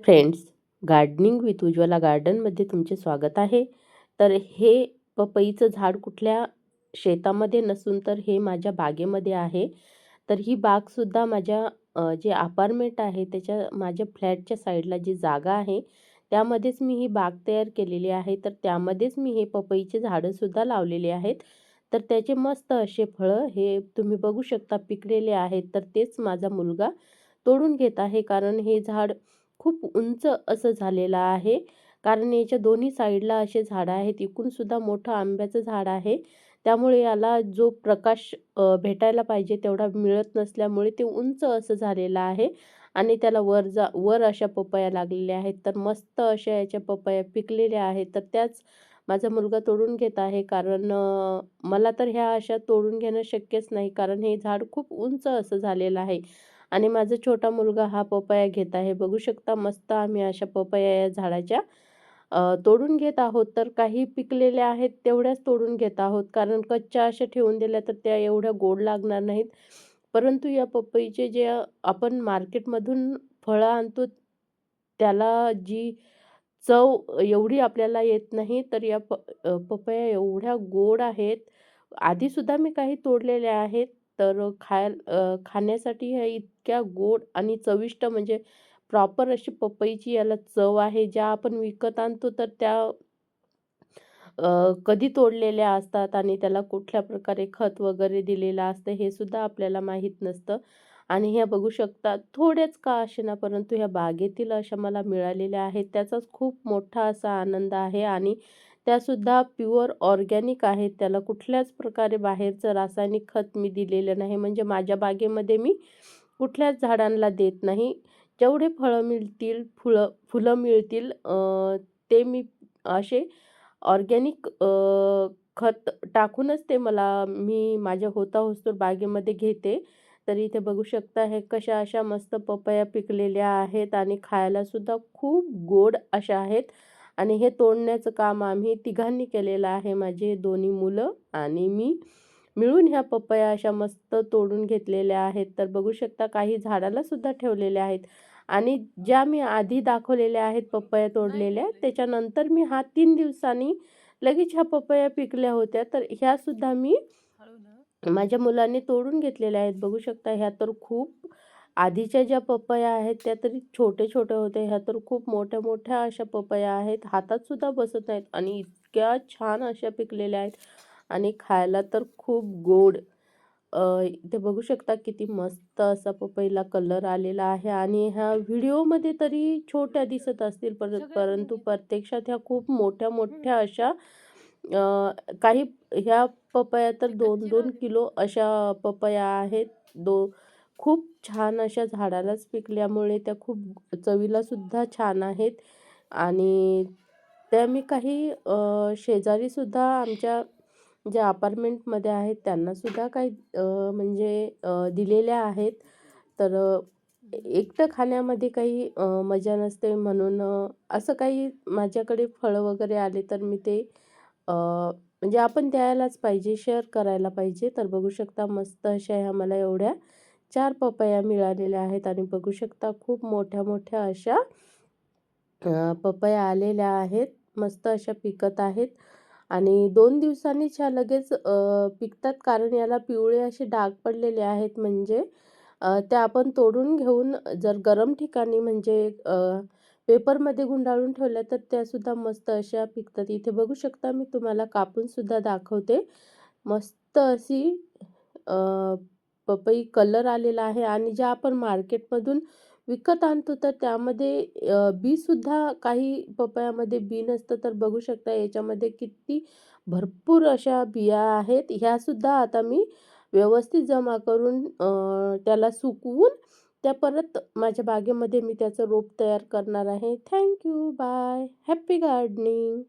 Friends gardening with Ujjwala गार्डनमध्ये तुमचे स्वागत आहे. तर हे पपईचं झाड कुठल्या शेतामध्ये नसून तर हे माझ्या बागेमध्ये आहे. तर ही बागसुद्धा माझ्या जे अपार्टमेंट आहे त्याच्या माझ्या फ्लॅटच्या साईडला जी जागा आहे त्यामध्येच मी ही बाग तयार केलेली आहे. तर त्यामध्येच मी हे पपईचे झाडंसुद्धा लावलेले आहेत. तर त्याचे मस्त असे फळं हे तुम्ही बघू शकता पिकलेले आहेत. तर तेच माझा मुलगा तोडून घेत आहे. कारण हे झाड खूप उंच असं झालेलं आहे. कारण याच्या दोन्ही साईडला असे झाडं आहेत. इकूनसुद्धा मोठं आंब्याचं झाड आहे. त्यामुळे याला जो प्रकाश भेटायला पाहिजे तेवढा मिळत नसल्यामुळे ते उंच असं झालेलं आहे. आणि त्याला वर जा वर अशा पपया लागलेल्या आहेत. तर मस्त अशा याच्या पपया पिकलेल्या आहेत. तर त्याच माझा मुलगा तोडून घेत आहे. कारण मला तर ह्या अशा तोडून घेणं शक्यच नाही. कारण हे झाड खूप उंच असं झालेलं आहे. आणि माझा छोटा मुलगा हा पपया घेत आहे. बघू शकता मस्त आम्ही अशा पपया या झाडाच्या तोडून घेत आहोत. तर काही पिकलेल्या आहेत तेवढ्याच तोडून घेत आहोत. कारण कच्च्या अशा ठेवून दिल्या तर त्या एवढ्या गोड लागणार नाहीत. परंतु या पपईचे जे आपण मार्केटमधून फळं आणतो त्याला जी चव एवढी आपल्याला येत नाही तर या प पपया एवढ्या गोड आहेत. आधीसुद्धा मी काही तोडलेल्या आहेत. तर खाय खाण्यासाठी ह्या इतक्या गोड आणि चविष्ट म्हणजे प्रॉपर अशी पपईची याला चव आहे ज्या आपण विकत आणतो तर त्या कधी तोडलेल्या असतात आणि त्याला कुठल्या प्रकारे खत वगैरे दिलेलं असतं हे सुद्धा आपल्याला माहीत नसतं. आणि ह्या बघू शकता थोड्याच का असेना परंतु ह्या बागेतील अशा मला मिळालेल्या आहेत. त्याचाच खूप मोठा असा आनंद आहे आणि त्यासुद्धा प्युअर ऑर्गॅनिक आहेत त्याला कुठल्याच प्रकारे बाहेरचं रासायनिक खत मी दिलेलं नाही. म्हणजे माझ्या बागेमध्ये मी कुठल्याच झाडांना देत नाही. जेवढे फळं मिळतील फुलं फुलं मिळतील ते मी असे ऑर्गॅनिक खत टाकूनच ते मला मी माझ्या होता होस्तूर बागेमध्ये घेते. तर इथे बघू शकता हे कशा अशा मस्त पपया पिकलेल्या आहेत आणि खायलासुद्धा खूप गोड अशा आहेत. आणि हे तोडण्याचं काम आम्ही तिघांनी केलेलं आहे. माझे दोन्ही मुलं आणि मी मिळून ह्या पपया अशा मस्त तोडून घेतलेल्या आहेत. तर बघू शकता काही झाडाला सुद्धा ठेवलेल्या आहेत. आणि ज्या मी आधी दाखवलेल्या आहेत पपया तोडलेल्या त्याच्यानंतर मी हा तीन दिवसांनी लगेच ह्या पपया पिकल्या होत्या. तर ह्या सुद्धा मी माझ्या मुलांनी तोडून घेतलेल्या आहेत. बघू शकता ह्या तर खूप आधीच्या ज्या पपया आहेत त्या तरी छोटे छोटे होते. ह्या तर खूप मोठ्या मोठ्या अशा पपया आहेत. हातात सुद्धा बसत नाहीत आणि इतक्या छान अशा पिकलेल्या आहेत आणि खायला तर खूप गोड. इथे बघू शकता किती मस्त असा पपईला कलर आलेला आहे आणि ह्या व्हिडिओमध्ये तरी छोट्या दिसत असतील पर परंतु प्रत्यक्षात ह्या खूप मोठ्या मोठ्या अशा काही ह्या पपया तर दोन दोन किलो अशा पपया आहेत. दो खूप छान अशा झाडालाच पिकल्यामुळे त्या खूप चवीलासुद्धा छान आहेत. आणि त्या मी काही शेजारीसुद्धा आमच्या ज्या अपार्टमेंटमध्ये आहेत त्यांनासुद्धा काही म्हणजे दिलेल्या आहेत. तर एकटं खाण्यामध्ये काही मजा नसते म्हणून असं काही माझ्याकडे फळं वगैरे आले तर मी ते म्हणजे आपण द्यायलाच पाहिजे शेअर करायला पाहिजे. तर बघू शकता मस्त अशा ह्या मला एवढ्या. चार पपया मिळालेल्या आहेत आणि बघू शकता खूप मोठ्या मोठ्या अशा पपया आलेल्या आहेत. मस्त अशा पिकत आहेत. आणि दोन दिवसांनीच ह्या लगेच पिकतात कारण याला पिवळे असे डाग पडलेले आहेत. म्हणजे त्या आपण तोडून घेऊन जर गरम ठिकाणी म्हणजे पेपरमध्ये गुंडाळून ठेवल्या तर त्यासुद्धा मस्त अशा पिकतात. इथे बघू शकता मी तुम्हाला कापूनसुद्धा दाखवते. मस्त अशी पपई कलर आलेला आहे आणि ज्या आपण मार्केटमधून विकत आणतो तर त्यामध्ये बीसुद्धा काही पपयामध्ये बी नसतं तर बघू शकता याच्यामध्ये किती भरपूर अशा बिया आहेत. ह्यासुद्धा आता मी व्यवस्थित जमा करून त्याला सुकवून त्या परत माझ्या बागेमध्ये मी त्याचं रोप तयार करणार आहे. Thank you bye. Happy gardening.